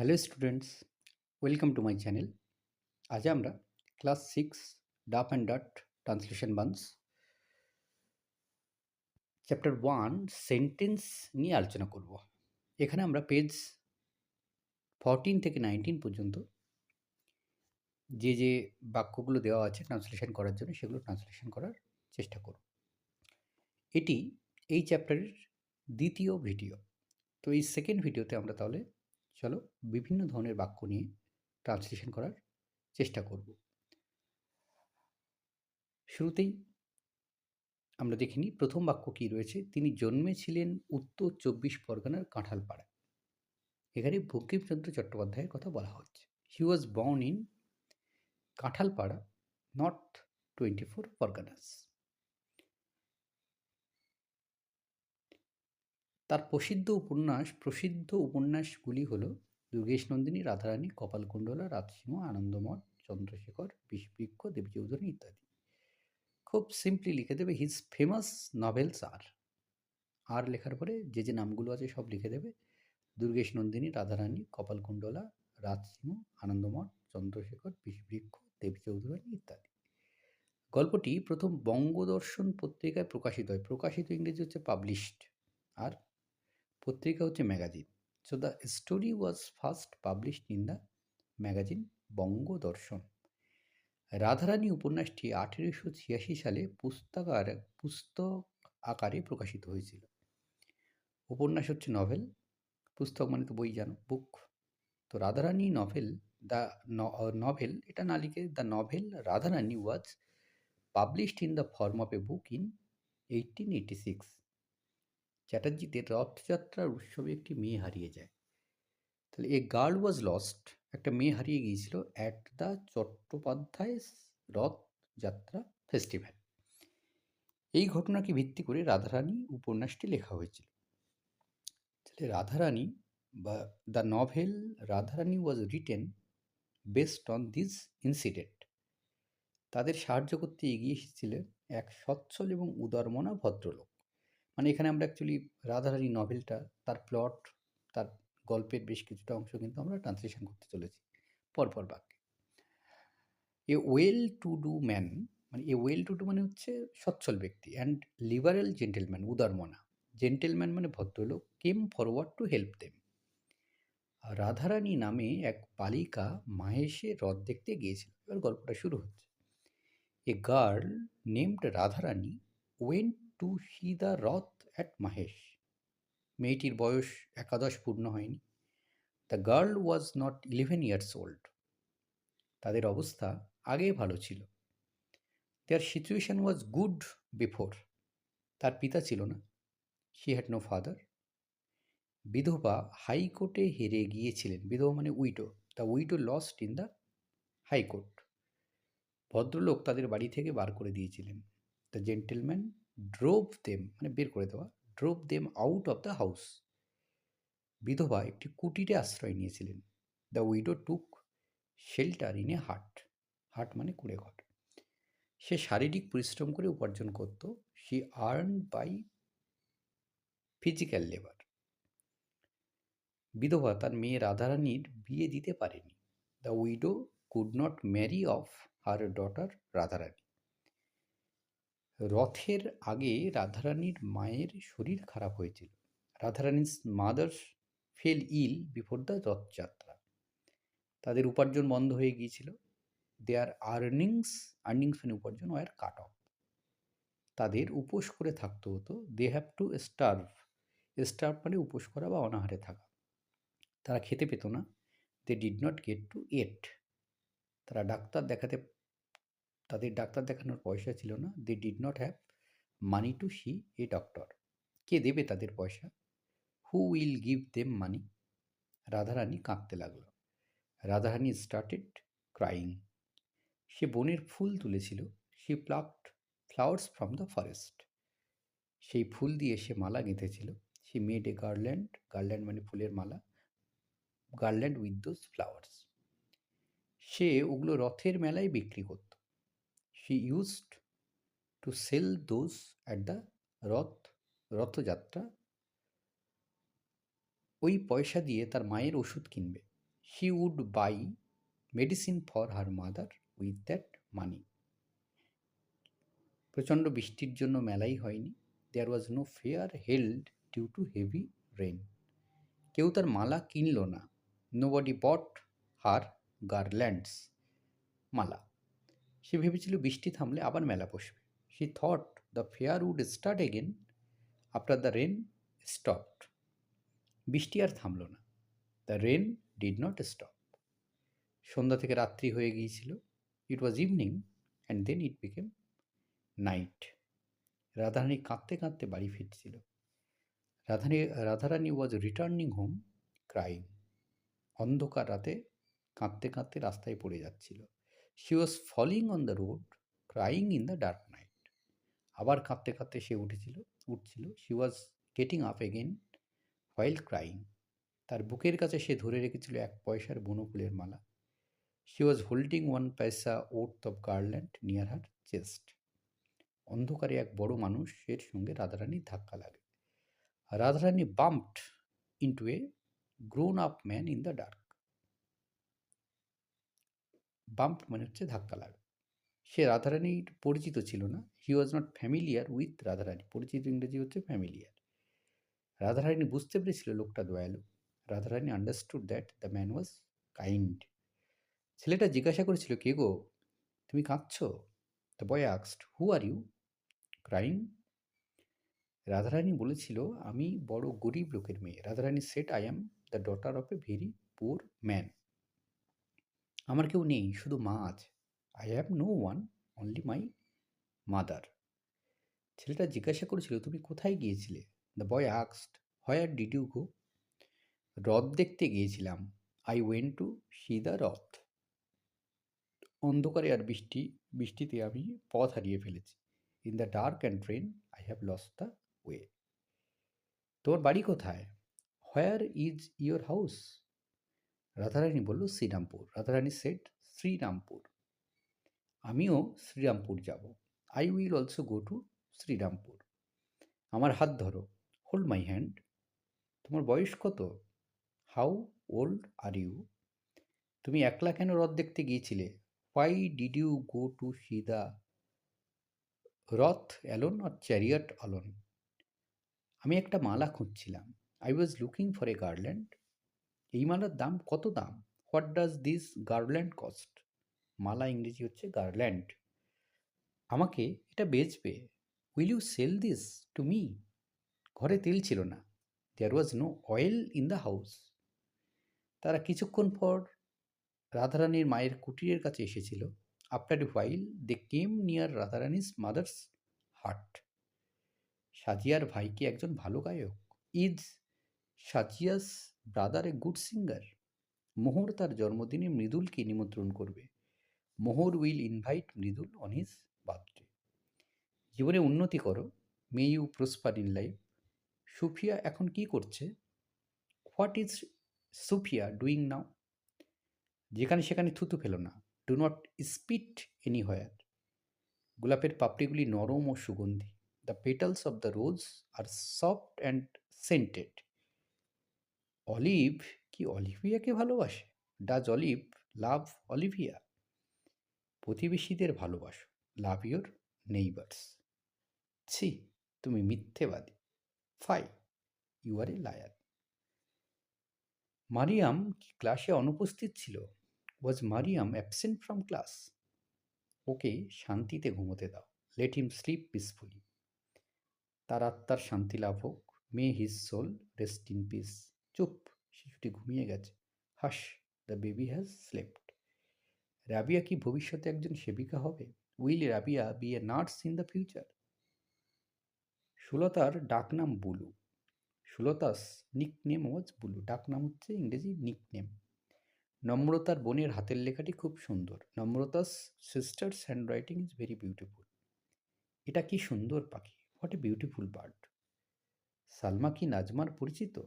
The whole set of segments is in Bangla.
Hello students welcome to my channel আজ আমরা class six Duff and Dutt translation buns chapter one sentence নিয়ে আলোচনা করব। এখানে আমরা পেজ ফরটিন থেকে নাইনটিন পর্যন্ত যে যে বাক্যগুলো দেওয়া আছে ট্রান্সলেশন করার জন্য সেগুলো ট্রান্সলেশন করার চেষ্টা করব। এটি এই চ্যাপ্টারের দ্বিতীয় ভিডিও তো এই সেকেন্ড ভিডিওতে আমরা তাহলে চলো বিভিন্ন ধরনের বাক্য নিয়ে ট্রান্সলেশন করার চেষ্টা করব। শুরুতেই আমরা দেখে নিই প্রথম বাক্য কী রয়েছে। তিনি জন্মেছিলেন উত্তর চব্বিশ পরগনার কাঁঠালপাড়ায় এখানে বঙ্কিমচন্দ্র চট্টোপাধ্যায়ের কথা বলা হচ্ছে he was born in Kanthalpara north twenty four Parganas তার প্রসিদ্ধ উপন্যাস, প্রসিদ্ধ উপন্যাসগুলি হল দুর্গেশ নন্দিনী, রাধারানী কপালকুণ্ডলা রাজসিংহ, আনন্দমঠ, চন্দ্রশেখর, বিষবৃক্ষ দেবী চৌধুরী ইত্যাদি। খুব সিম্পলি লিখে দেবে হিজ ফেমাস নভেলস আর আর লেখার পরে যে যে নামগুলো আছে সব লিখে দেবে, দুর্গেশ নন্দিনী, রাধারানী কপালকুণ্ডলা রাজসিংহ, আনন্দমঠ, চন্দ্রশেখর, বিষবৃক্ষ দেবী চৌধুরানী ইত্যাদি। গল্পটি প্রথম বঙ্গদর্শন পত্রিকায় প্রকাশিত হয়। প্রকাশিত ইংরেজি হচ্ছে পাবলিশড আর পত্রিকা হচ্ছে magazine. So the story was first published in the magazine Bangadarshan. Radharani উপন্যাসটি আঠেরোশো ছিয়াশি সালে পুস্তকার পুস্তক আকারে প্রকাশিত হয়েছিল। উপন্যাস হচ্ছে নভেল পুস্তক মানে তো বই জানো বুক তো রাধারানী নভেল দ্য নভেল এটা না লিখে the novel Radharani was published in the form of a book in eighteen eighty six চ্যাটার্জিদের রথযাত্রার উৎসবে একটি মেয়ে হারিয়ে যায়। তাহলে এ গার্ল ওয়াজ লস্ট। একটা মেয়ে হারিয়ে গিয়েছিল at the Chattopadhyay Rathayatra festival. এই ঘটনাকে ভিত্তি করে রাধারানী উপন্যাসটি লেখা হয়েছিল। তাহলে রাধারানী বা the novel Radharani was written based on this incident. তাদের সাহায্য করতে এগিয়ে এসেছিলেন এক সচ্ছল এবং উদারমনা ভদ্রলোক। মানে এখানে আমরা অ্যাকচুয়ালি রাধারানী নভেলটা তার প্লট তার গল্পের বেশ কিছুটা অংশ কিন্তু আমরা ট্রান্সলেশন করতে চলেছি। পরপর বাক্যে। A well to do man মানে এ ওয়েল টু ডু মানে হচ্ছে সচ্ছল ব্যক্তি অ্যান্ড লিবারেল জেন্টেলম্যান উদারমনা। জেন্টেলম্যান মানে ভদ্রলোক came forward to help them Radharani নামে এক বালিকা মাহেশে হ্রদ দেখতে গিয়েছিল। এবার গল্পটা শুরু হচ্ছে। A girl named Radharani went to see the rath at Mahesh. মেয়েটির বয়স একাদশ পূর্ণ হয়নি। The girl was not eleven years old. তাদের অবস্থা আগে ভালো ছিল। Their situation was good before. তার পিতা ছিল না। She had no father. বিধবা হাইকোর্টে হেরে গিয়েছিলেন। বিধবা মানে widow. The widow lost in the high court. ভদ্রলোক তাদের বাড়ি থেকে বার করে দিয়েছিলেন। দ্য জেন্টেলম্যান ড্রোভ দেম মানে বের করে দেওয়া drove them out of the house বিধবা একটি কুটিরে আশ্রয় নিয়েছিলেন। The widow took shelter in a hut hut মানে কুড়ে ঘর সে শারীরিক পরিশ্রম করে উপার্জন করত। She earn by physical labour বিধবা তার মেয়ে রাধারানীর বিয়ে দিতে পারেনি। The widow could not marry off her daughter Radharani. রথের আগে রাধারানীর মায়ের শরীর খারাপ হয়েছিল। রাধারানীর mother's fell ill before the Rathyatra. তাদের উপার্জন বন্ধ হয়ে গিয়েছিল। দেয়ার আর্নিংস আর্নিংস মানে উপার্জন ওয়ার কাট অফ তাদের উপোস করে থাকতে হতো। They have to starve starve মানে উপোস করা বা অনাহারে থাকা। তারা খেতে পেত না। They did not get to eat তারা ডাক্তার দেখাতে তাদের ডাক্তার দেখানোর পয়সা ছিল না। They did not have money to see a doctor কে দেবে তাদের পয়সা? Who will give them money Radharani কাঁদতে লাগল। রাধারানী স্টার্টেড ক্রাইং সে বনের ফুল তুলেছিল। সে plucked flowers from the forest সেই ফুল দিয়ে সে মালা গেঁথেছিল। সে মেড এ গার্ল্যান্ড গার্ল্যান্ড মানে ফুলের মালা। গার্ল্যান্ড উইথ দোজ ফ্লাওয়ার্স সে ওগুলো রথের মেলায় বিক্রি করত। She used to sell those at the Rath Rathayatra ওই পয়সা দিয়ে তার মায়ের ওষুধ কিনবে। He would buy medicine for her mother with that money প্রচণ্ড বৃষ্টির জন্য মেলাই হয়নি। There was no fair held due to heavy rain কেউ তার মালা কিনল না। নো বডি বট হার গার্ল্যান্ডস মালা। সে ভেবেছিল বৃষ্টি থামলে আবার মেলা বসবে। She thought the fair would start again after the rain stopped বৃষ্টি আর থামল না। The rain did not stop সন্ধ্যা থেকে রাত্রি হয়ে গিয়েছিল। It was evening and then it became night Radharani কাঁদতে কাঁদতে বাড়ি ফিরছিল। Radharani Radharani was returning home crying অন্ধকার রাতে কাঁদতে কাঁদতে রাস্তায় পড়ে যাচ্ছিল। She was falling on the road crying in the dark night আবার কাঁদতে কাঁদতে সে উঠেছিল, উঠছিল। She was getting up again while crying তার বুকের কাছে সে ধরে রেখেছিল এক পয়সার বনফুলের মালা। She was holding one paisa worth of garland near her chest অন্ধকারে এক বড় মানুষের সঙ্গে রাধারানীর ধাক্কা লাগে। Radharani bumped into a grown up man in the dark bump মানে হচ্ছে ধাক্কা লাগা। সে রাধারানীর পরিচিত ছিল না। He was not familiar with Radharani. পরিচিত ইংরেজি হচ্ছে ফ্যামিলিয়ার রাধারানী বুঝতে পেরেছিল লোকটা দয়ালু। Radharani understood that the man was kind ছেলেটা জিজ্ঞাসা করেছিল, কে গো? তুমি কাঁদছ? The boy আক্সড who are you crying Radharani বলেছিল, আমি বড় গরিব লোকের মেয়ে। Radharani said I am the daughter of a very poor man আমার কেউ নেই, শুধু মা আছে। I have no one only my mother ছেলেটা জিজ্ঞাসা করেছিল, তুমি কোথায় গিয়েছিলে? দ্য বয় আক্সড হোয়ার ডিড ইউ গো রথ দেখতে গিয়েছিলাম। I went to see the rath. অন্ধকারে আর বৃষ্টি, বৃষ্টিতে আমি পথ হারিয়ে ফেলেছি। In the dark and rain I have lost the way তোমার বাড়ি কোথায়? Where is your house Radharani বলল, শ্রীরামপুর। রাধারানী সেট শ্রীরামপুর। আমিও শ্রীরামপুর যাব। I will also go to Srirampur. আমার হাত ধরো। হোল্ড মাই হ্যান্ড তোমার বয়স কত? হাউ ওল্ড আর ইউ তুমি একলা কেন রথ দেখতে গিয়েছিলে? Why did you go to see rath alone or chariot alone আমি একটা মালা খুঁজছিলাম। I was looking for a garland এই মালার দাম কত দাম? What does this garland cost মালা ইংরেজি হচ্ছে গার্ল্যান্ড আমাকে এটা বেচবে। Will you sell this to me ঘরে তেল ছিল না। There was no oil in the house তারা কিছুক্ষণ পর রাধারানীর মায়ের কুটিরের কাছে এসেছিল। After a while they came near Radharani's mother's hut সাজিয়ার ভাইকে একজন ভালো গায়ক। Is Sajia's brother a good singer. Mohor তার জন্মদিনে মৃদুলকে নিমন্ত্রণ করবে। Mohor will invite Mridul on his birthday. জীবনে উন্নতি করো। May you prosper in life. Sufia এখন কি করছে? What is Sufia doing now? যেখানে সেখানে থুতু ফেলো না। Do not spit anywhere গোলাপের পাপড়িগুলি নরম ও সুগন্ধি। The petals of the rose are soft and scented. Olive কি অলিভিয়াকে ভালোবাসে? ডাজ অলিভ লাভ অলিভিয়া প্রতিবেশীদের ভালোবাসো। লাভ ইয়োর নেইবার্স ছি, তুমি মিথ্যেবাদী। Fie you are a liar Mariam কি ক্লাসে অনুপস্থিত ছিল? Was Mariam absent from class ওকে শান্তিতে ঘুমোতে দাও। লেট হিম স্লিপ পিসফুলি তার আত্মার শান্তি লাভ হোক। May his soul rest in peace চুপ, শিশুটি ঘুমিয়ে গেছে। Hush, the baby has slept. Rabia কি ভবিষ্যতে একজন সেবিকা হবে? Will Rabia be a nurse in the future? সুলতার ডাকনাম blue. Sulata's nickname was Bulu. ডাকনাম হচ্ছে ইংরেজি নিকনেম। নম্রতার বোনের হাতের লেখাটি খুব সুন্দর। Namrata's sister's handwriting is very beautiful. এটা কি সুন্দর পাখি? What a beautiful bird. Salma কি নাজমার পরিচিত?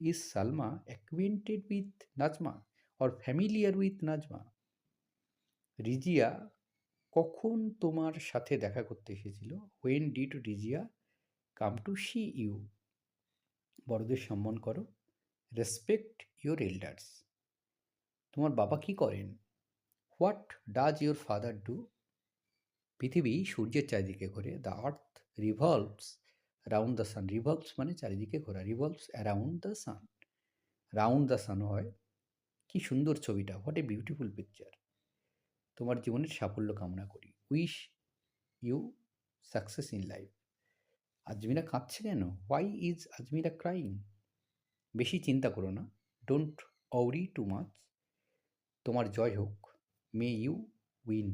Is Salma acquainted with Najma or familiar with Najma Rizia কখন তোমার সাথে দেখা করতে এসেছিল? When did Rizia come to see you বড়দের সম্মান করো। রেসপেক্ট ইউর এল্ডার্স তোমার বাবা কি করেন? What does your father do পৃথিবী সূর্যের চারিদিকে ঘোরে। The earth revolves round the sun revolves মানে চারিদিকে ঘোরা revolves around the sun round the sun হয়, কি সুন্দর ছবিটা হোয়াট এ বিউটিফুল পিকচার তোমার জীবনের সাফল্য কামনা করি। Wish you success in life Ajmira কাঁদছে কেন? হোয়াই ইজ আজমিরা ক্রাইং বেশি চিন্তা করো না। ডোন্ট অউরি টু মাচ তোমার জয় হোক। মে ইউ উইন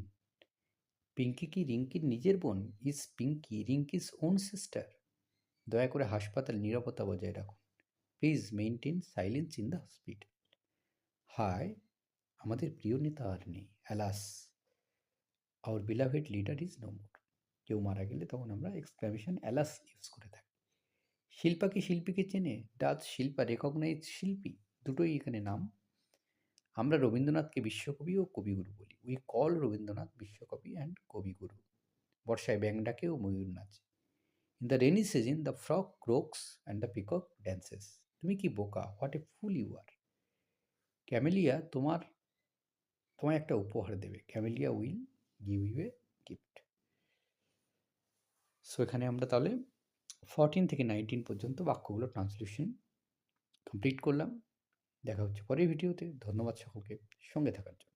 পিঙ্কি কি রিঙ্কির নিজের বোন? Is Pinki Rinki's own sister দয়া করে হাসপাতাল নিরাপত্তা বজায় রাখুন। Please maintain silence in the hospital হায় আমাদের প্রিয় নেতা আর নেই। Alas our beloved leader is no more কেউ মারা গেলে তখন আমরা এক্সক্লামেশন অ্যালাস ইউজ করে থাকি। শিল্পা কি শিল্পীকে চেনে ডাজ শিল্পা রেকগনাইজ শিল্পী, দুটোই এখানে নাম। আমরা রবীন্দ্রনাথকে বিশ্বকবি ও কবিগুরু বলি। উই কল রবীন্দ্রনাথ বিশ্বকবি অ্যান্ড কবিগুরু। বর্ষায় ব্যাং ডাকে ও ময়ূর নাচে। In the rainy season the frog croaks and the peacock dances তুমি কি বোকা? What a fool you are Camellia তোমার, তোমায় একটা উপহার দেবে। Camellia will give you a gift so এখানে আমরা তাহলে ফরটিন থেকে নাইনটিন পর্যন্ত বাক্যগুলো ট্রান্সলেশন কমপ্লিট করলাম। দেখা হচ্ছে পরের ভিডিওতে ধন্যবাদ সকলকে। সঙ্গে থাকার জন্য।